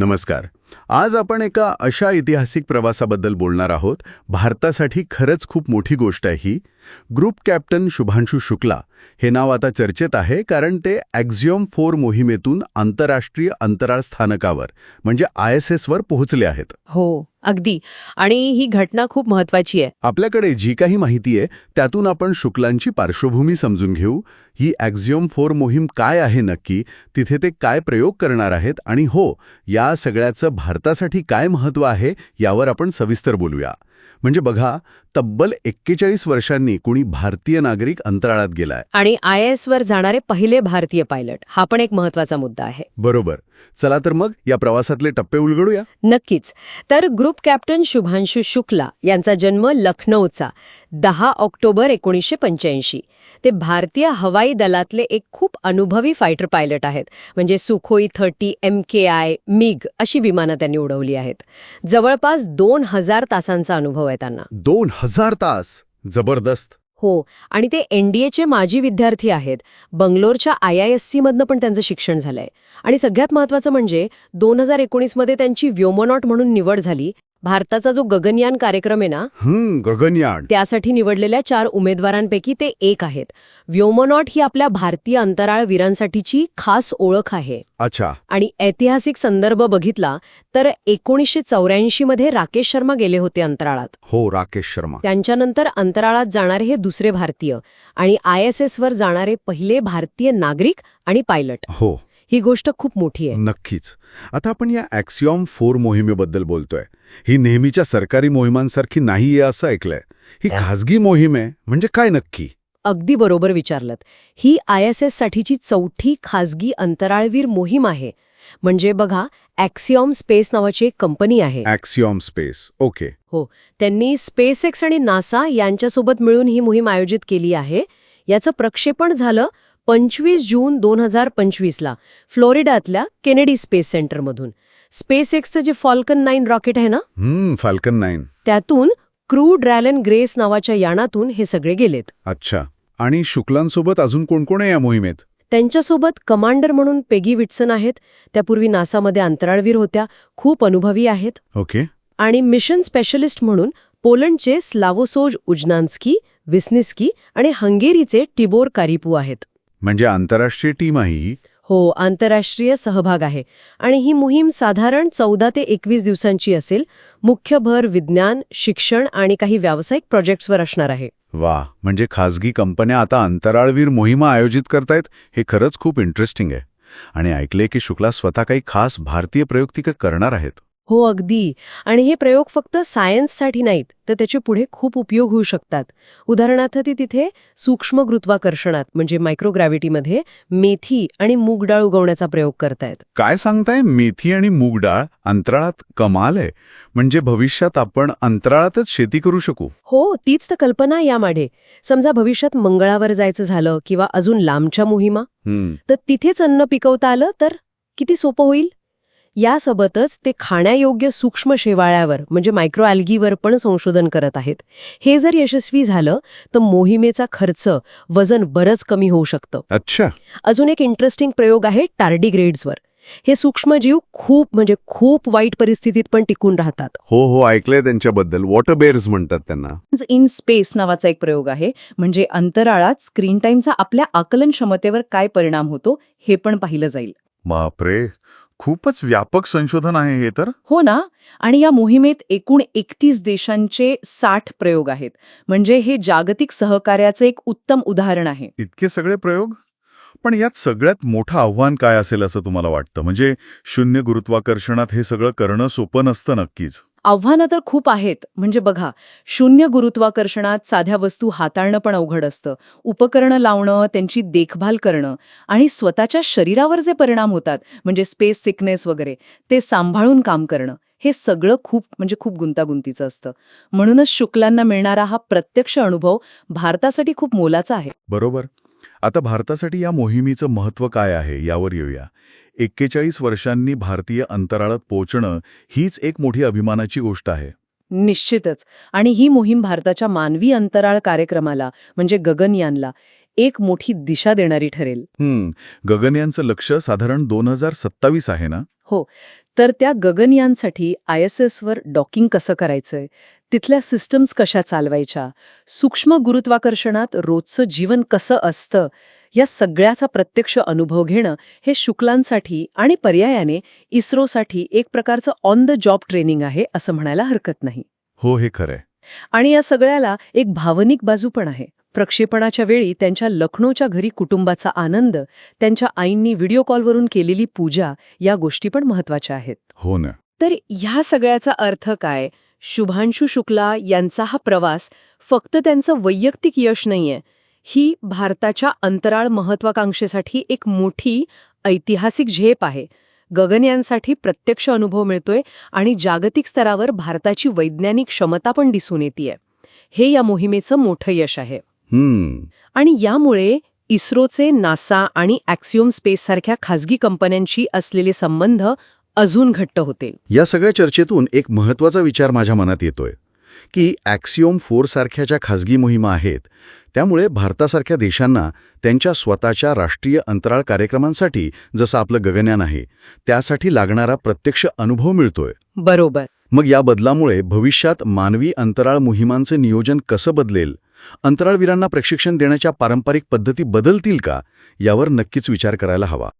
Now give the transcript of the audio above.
નમસ્કાર. आज आपण एका अशा ऐतिहासिक प्रवासाबद्दल बोलणार आहोत. भारतासाठी खरंच खूप मोठी गोष्ट आहे ही. ग्रुप कॅप्टन शुभांशु शुक्ला हे नाव आता चर्चेत आहे कारण ते ॲक्झिओम फोर मोहिमेतून आंतरराष्ट्रीय अंतराळ स्थानकावर म्हणजे आय एस एसवर पोहोचले आहेत. हो अगदी. आणि ही घटना खूप महत्वाची आहे. आपल्याकडे जी काही माहिती आहे त्यातून आपण शुक्लांची पार्श्वभूमी समजून घेऊ. ही ॲक्झिओम फोर मोहीम काय आहे नक्की तिथे ते काय प्रयोग करणार आहेत आणि हो या सगळ्याचं भारतासाठी काय महत्त्व आहे यावर आपण सविस्तर बोलूया. म्हणजे बघा तब्बल एक्केचाळीस वर्षांनी कुणी भारतीय नागरिक अंतराळात गेलाय. आणि आय एस वर जाणारे पहिले भारतीय पायलट हा पण एक महत्त्वाचा मुद्दा आहे. बरोबर. चला तर मग या प्रवासातले टप्पे उलगडूया. नक्कीच. तर ग्रुप कॅप्टन शुभांशु शुक्ला यांचा जन्म लखनौचा दहा ऑक्टोबर एकोणीसशे पंच्याऐंशी. ते भारतीय हवाई दलातले एक खूप अनुभवी फायटर पायलट आहेत. म्हणजे Sukhoi thirty M K I MiG अशी विमानं त्यांनी उडवली आहेत. जवळपास दोन हजार तासांचा अनुभव आहे त्यांना. दोन हजार तास. जबरदस्त. हो आणि ते एनडीएचे माजी विद्यार्थी आहेत. बंगलोरच्या आय आय एस सीमधनं पण त्यांचं शिक्षण झालंय. आणि सगळ्यात महत्त्वाचं म्हणजे दोन हजार एकोणीसमध्ये त्यांची व्योमोनॉट म्हणून निवड झाली. भारताचा जो गगनयान कार्यक्रम आहे ना गगनयान. त्यासाठी निवडलेल्या चार उमेदवारांपैकी ते एक आहेत. व्योमोनॉट ही आपल्या भारतीय अंतराळ वीरांसाठीची खास ओळख आहे. अच्छा. आणि ऐतिहासिक संदर्भ बघितला तर एकोणीसशे चौऱ्याऐंशी मध्ये राकेश शर्मा गेले होते अंतराळात. हो राकेश शर्मा. त्यांच्यानंतर अंतराळात जाणारे हे दुसरे भारतीय आणि आय एसवर जाणारे पहिले भारतीय नागरिक आणि पायलट. हो. ही गोष्ट खूप मोठी आहे. नक्कीच. आता आपण या ॲक्सिओम फोर मोहिमेबद्दल बोलतोय. ही नेहमीच्या सरकारी मोहिमांसारखी नाहीये असं ऐकलंय. ही खाजगी मोहीम आहे म्हणजे काय नक्की? अगदी बरोबर विचारलं ही आय एस एस साठीची चौथी खासगी अंतराळवीर मोहीम आहे. म्हणजे बघा ॲक्सिओम स्पेस नावाची एक कंपनी आहे. Axiom space okay. हो त्यांनी स्पेस एक्स आणि नासा यांच्यासोबत मिळून ही मोहीम आयोजित केली आहे. याचं प्रक्षेपण झालं पंचवीस जून दोन हजार पंचवीसला फ्लोरिडातल्या केनेडी स्पेस सेंटरमधून. स्पेस एक्सचं जे फॉल्कन नाईन रॉकेट आहे ना? हम्म फाल्कन नाईन. त्यातून क्रू ड्रॅलन ग्रेस नावाच्या यानातून हे सगळे गेलेत. अच्छा. आणि शुक्लांसोबत अजून कोण कोण आहे या मोहिमेत? त्यांच्यासोबत कमांडर म्हणून पेगी विटसन आहेत. त्यापूर्वी नासामध्ये अंतराळवीर होत्या. खूप अनुभवी आहेत. ओके. आणि मिशन स्पेशलिस्ट म्हणून पोलंडचे स्लावोसोज उजनान्स्की विस्निस्की आणि हंगेरीचे टिबोर कारिपू आहेत. म्हणजे आंतरराष्ट्रीय टीम आहे ही आंतरराष्ट्रीय सहभाग आहे. आणि ही मोहीम साधारण चौदा ते एकवीस दिवसांची असेल. मुख्य भर विज्ञान शिक्षण आणि काही व्यावसायिक प्रोजेक्ट्सवर असणार आहे. वा म्हणजे खाजगी कंपन्या आता अंतराळवीर मोहिमा आयोजित करतायत हे खरंच खूप इंटरेस्टिंग आहे. आणि ऐकले की शुक्ला स्वतः काही खास भारतीय प्रयोग करणार आहेत. हो अगदी. आणि हे प्रयोग फक्त सायन्ससाठी नाहीत तर त्याचे पुढे खूप उपयोग होऊ शकतात. उदाहरणार्थ ती तिथे सूक्ष्म गुरुत्वाकर्षणात म्हणजे मायक्रोग्रॅव्हिटीमध्ये मेथी आणि मूग डाळ उगवण्याचा प्रयोग करतायत. काय सांगताय? मेथी आणि मूग डाळ अंतराळात कमाल आहे. म्हणजे भविष्यात आपण अंतराळातच शेती करू शकू. हो तीच तर कल्पना यामागे समजा भविष्यात मंगळावर जायचं झालं किंवा अजून लांबच्या मोहिमा तर तिथेच अन्न पिकवता आलं तर किती सोपं होईल? यासोबतच ते खाण्यायोग्य सूक्ष्म शेवाळ्यावर म्हणजे मायक्रो अल्गीवर पण संशोधन करत आहेत. हे जर यशस्वी झालं तर मोहिमेचा खर्च वजन बरंच कमी होऊ शकतं. अच्छा. अजून एक इंटरेस्टिंग प्रयोग आहे टार्डिग्रेड्सवर हे सूक्ष्मजीव खूप म्हणजे खूप वाईट परिस्थितीत पण टिकून राहतात. हो हो ऐकलंय त्यांच्याबद्दल. वॉटर बेअर्स म्हणतात त्यांना. इन स्पेस नावाचा एक प्रयोग आहे. म्हणजे अंतराळात स्क्रीन टाईमचा आपल्या आकलन क्षमतेवर काय परिणाम होतो हे पण पाहिलं जाईल. बापरे. खूपच व्यापक संशोधन आहे हे तर. हो ना? आणि या मोहिमेत एकूण एकतीस देशांचे साठ प्रयोग आहेत. म्हणजे हे जागतिक सहकार्याचं एक उत्तम उदाहरण आहे. इतके सगळे प्रयोग? पण यात सगळ्यात मोठं आव्हान काय असेल असं तुम्हाला वाटतं? म्हणजे शून्य गुरुत्वाकर्षणात हे सगळं करणं सोपं नसतं नक्कीच. आव्हानं तर खूप आहेत. म्हणजे बघा शून्य गुरुत्वाकर्षणात साध्या वस्तू हाताळणं पण अवघड असतं. उपकरणं लावणं त्यांची देखभाल करणं आणि स्वतःच्या शरीरावर जे परिणाम होतात म्हणजे स्पेस सिकनेस वगैरे ते सांभाळून काम करणं हे सगळं खूप म्हणजे खूप गुंतागुंतीचं असतं. म्हणूनच शुक्लांना मिळणारा हा प्रत्यक्ष अनुभव भारतासाठी खूप मोलाचा आहे. बरोबर. आता भारतासाठी या मोहिमेचं महत्त्व काय आहे यावर येऊया. एक्केचाळीस वर्षांनी भारतीय अंतराळात पोहोचणं हीच एक मोठी अभिमानाची गोष्ट आहे. निश्चितच. आणि ही मोहीम भारताच्या मानवी अंतराळ कार्यक्रमाला म्हणजे गगनयानला एक मोठी दिशा देणारी ठरेल. हम्म. गगनयानचं लक्ष साधारण दोन हजार सत्तावीस आहे ना? हो. तर त्या गगनयानसाठी आय एस एसवर डॉकिंग कसं करायचंय? तिथल्या सिस्टम्स कशा चालवायच्या? सूक्ष्म गुरुत्वाकर्षणात रोजचं जीवन कसं असतं? या सगळ्याचा प्रत्यक्ष अनुभव घेणं हे शुक्लांसाठी आणि पर्यायाने इस्रोसाठी एक प्रकारचं ऑन द जॉब ट्रेनिंग आहे असं म्हणायला हरकत नाही. हो हे खरंय. आणि या सगळ्याला एक भावनिक बाजू पण आहे. प्रक्षेपणाच्या वेळी त्यांच्या लखनौच्या घरी कुटुंबाचा आनंद त्यांच्या आईंनी व्हिडिओ कॉलवरून केलेली पूजा या गोष्टी पण महत्त्वाच्या आहेत. हो ना. तर ह्या सगळ्याचा अर्थ काय? शुभांशु शुक्ला यांचा हा प्रवास फक्त त्यांचं वैयक्तिक यश नाहीये. ही भारताच्या अंतराळ महत्वाकांक्षेसाठी एक मोठी ऐतिहासिक झेप आहे. गगनयानसाठी प्रत्यक्ष अनुभव मिळतोय आणि जागतिक स्तरावर भारताची वैज्ञानिक क्षमता पण दिसून येते हे या मोहिमेचं मोठं यश आहे. आणि यामुळे इस्रोचे नासा आणि ॲक्सिओम स्पेससारख्या खाजगी कंपन्यांशी असलेले संबंध अजून घट्ट होते. या सगळ्या चर्चेतून एक महत्त्वाचा विचार माझ्या मनात येतोय की ॲक्सिओम फोर सारख्या ज्या खाजगी मोहिमा आहेत त्यामुळे भारतासारख्या देशांना त्यांच्या स्वतःच्या राष्ट्रीय अंतराळ कार्यक्रमांसाठी जसं आपलं गगनयान आहे त्यासाठी लागणारा प्रत्यक्ष अनुभव मिळतोय. बरोबर. मग या बदलामुळे भविष्यात मानवी अंतराळ मोहिमांचं नियोजन कसं बदलेल अंतराळवीरांना प्रशिक्षण देण्याच्या पारंपरिक पद्धती बदलतील का? यावर नक्कीच विचार करायला हवा.